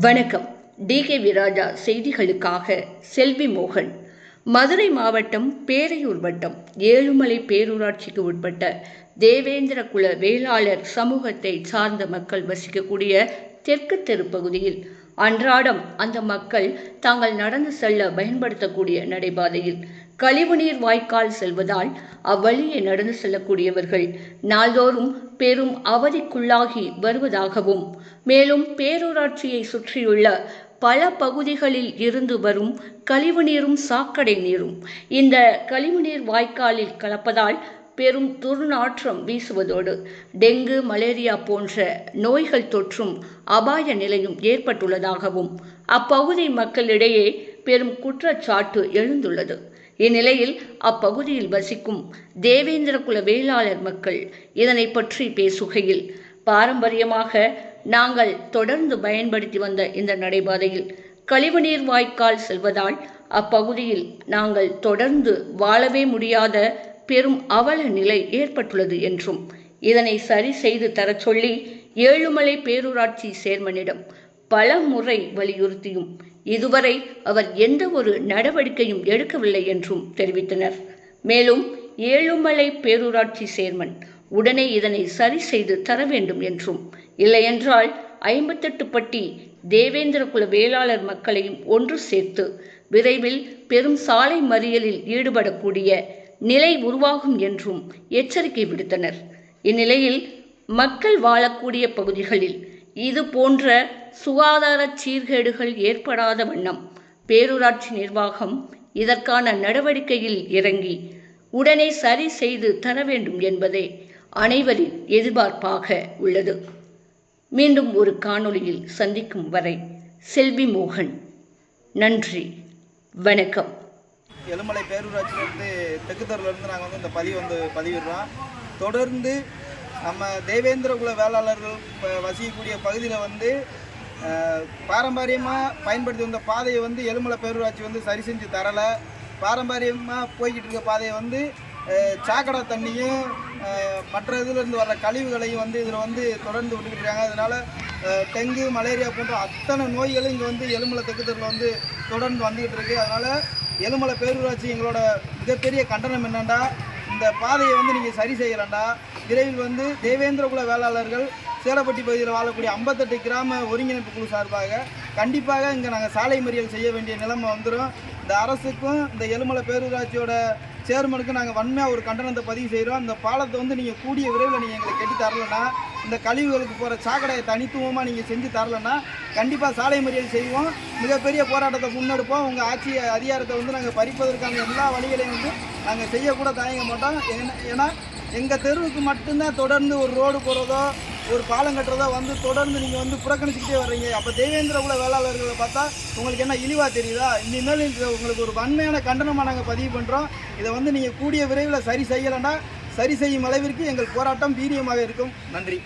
வணக்கம். டிகே விராஜா செய்திகளுக்காக செல்வி மோகன். மதுரை மாவட்டம் பேரையூர் வட்டம் ஏழுமலை பேரூராட்சிக்கு உட்பட்ட தேவேந்திர குல வேளாளர் சமூகத்தை சார்ந்த மக்கள் வசிக்கக்கூடிய தெற்கு தெரு பகுதியில் அன்றாடம் அந்த மக்கள் தாங்கள் நடந்து செல்ல பயன்படுத்தக்கூடிய நடைபாதையில் கழிவுநீர் வாய்க்கால் செல்வதால் அவ்வழியே நடந்து செல்லக்கூடியவர்கள் நாள்தோறும் பெரும் அவதிக்குள்ளாகி வருவதாகவும் மேலும் பேரூராட்சியை சுற்றியுள்ள பல பகுதிகளில் இருந்து வரும் கழிவுநீரும் சாக்கடை நீரும் இந்த கழிவுநீர் வாய்க்காலில் கலப்பதால் பெரும் துர்நாற்றம் வீசுவதோடு டெங்கு மலேரியா போன்ற நோய்கள் தொற்றும் அபாய நிலையும் ஏற்பட்டுள்ளதாகவும் அப்பகுதி மக்களிடையே பெரும் குற்றச்சாட்டு எழுந்துள்ளது. இந்நிலையில் அப்பகுதியில் வசிக்கும் தேவேந்திரகுல வேளாளர் மக்கள் இதனை பற்றி பேசுகையில் பாரம்பரியமாக நாங்கள் தொடர்ந்து பயன்படுத்தி வந்த இந்த நடைபாதையில் கழிவுநீர் வாய்க்கால் செல்வதால் அப்பகுதியில் நாங்கள் தொடர்ந்து வாழவே முடியாத பெரும் அவல நிலை ஏற்பட்டுள்ளது என்றும் இதனை சரி செய்து தரச் சொல்லி ஏழுமலை பேரூராட்சி சேர்மனிடம் பல முறை வலியுறுத்தியும் இதுவரை அவர் எந்த ஒரு நடவடிக்கையும் எடுக்கவில்லை என்றும் தெரிவித்தனர். மேலும் ஏழுமலை பேரூராட்சி சேர்மன் உடனே இதனை சரி செய்து தர வேண்டும் என்றும் இல்லையென்றால் ஐம்பத்தெட்டு பட்டி தேவேந்திரகுல வேளாளர் மக்களையும் ஒன்று சேர்த்து விரைவில் பெரும் சாலை மறியலில் ஈடுபடக்கூடிய நிலை உருவாகும் என்றும் எச்சரிக்கை விடுத்தனர். இந்நிலையில் மக்கள் வாழக்கூடிய பகுதிகளில் இது போன்ற சுகாதார சீர்கேடுகள் ஏற்படாத வண்ணம். பேரூராட்சி நிர்வாகம் இதற்கான நடவடிக்கையில் இறங்கி உடனே சரி செய்து தர வேண்டும் என்பதே அனைவரின் எதிர்பார்ப்பாக உள்ளது. மீண்டும் ஒரு காணொளியில் சந்திக்கும் வரை செல்வி மோகன். நன்றி. வணக்கம். எலுமலை பேரூராட்சியிலேருந்து தெற்கு நாங்கள் வந்து இந்த பதிவு வந்து பதிவிடுறோம். தொடர்ந்து நம்ம தேவேந்திரகுல வேளாளர்கள் வசிக்கக்கூடிய பகுதியில் வந்து பாரம்பரியமாக பயன்படுத்தி வந்த பாதையை வந்து எலுமலை பேரூராட்சி வந்து சரி செஞ்சு தரலை. பாரம்பரியமாக போய்கிட்டு இருக்க பாதையை வந்து சாக்கடை தண்ணியும் மற்ற இதுலேருந்து வர்ற கழிவுகளையும் வந்து இதில் வந்து தொடர்ந்து விட்டுக்கிட்டு இருக்காங்க. அதனால் டெங்கு மலேரியா போன்ற அத்தனை நோய்களும் இங்கே வந்து எலுமலை தெற்கு வந்து தொடர்ந்து வந்துக்கிட்டு இருக்கு. அதனால் எலுமலை பேரூராட்சி எங்களோட மிகப்பெரிய கண்டனம் என்னென்னா இந்த பாதையை வந்து நீங்கள் சரி செய்யலண்டா. விரைவில் வந்து தேவேந்திரகுல வேளாளர்கள் சேலப்பட்டி பகுதியில் வாழக்கூடிய ஐம்பத்தெட்டு கிராம ஒருங்கிணைப்பு குழு சார்பாக கண்டிப்பாக இங்கே நாங்கள் சாலை மறியல் செய்ய வேண்டிய நிலைமை வந்துடும் இந்த அரசுக்கும் இந்த எலுமலை பேரூராட்சியோட சேர்மனுக்கும் நாங்கள் வன்மையாக ஒரு கண்டனத்தை பதிவு செய்கிறோம் இந்த பாலத்தை வந்து நீங்கள் கூடிய விரைவில் நீங்கள் எங்களுக்கு கட்டி தரலன்னா இந்த கழிவுகளுக்கு போகிற சாக்கடையை தனித்துவமாக நீங்கள் செஞ்சு தரலன்னா கண்டிப்பாக சாலை மறியல் செய்வோம். மிகப்பெரிய போராட்டத்தை முன்னெடுப்போம். உங்கள் ஆட்சி அதிகாரத்தை வந்து நாங்கள் பறிப்பதற்கான எல்லா வழிகளையும் வந்து நாங்கள் செய்யக்கூட தயங்க மாட்டோம். ஏன்னா- ஏன்னா எங்கள் தெருவுக்கு மட்டும்தான் தொடர்ந்து ஒரு ரோடு போகிறதோ ஒரு பாலம் கட்டுறதா வந்து தொடர்ந்து நீங்கள் வந்து புறக்கணிச்சுக்கிட்டே வர்றீங்க. அப்போ தேவேந்திர குல வேளாளர்களை பார்த்தா உங்களுக்கு என்ன இழிவாக தெரியுதா? இனிமேல் உங்களுக்கு ஒரு வன்மையான கண்டனமாக நாங்கள் பதிவு பண்ணுறோம் இதை வந்து நீங்கள் கூடிய விரைவில் சரி செய்யலைன்னா சரி செய்யும் அளவிற்கு எங்கள் போராட்டம் வீரியமாக இருக்கும். நன்றி.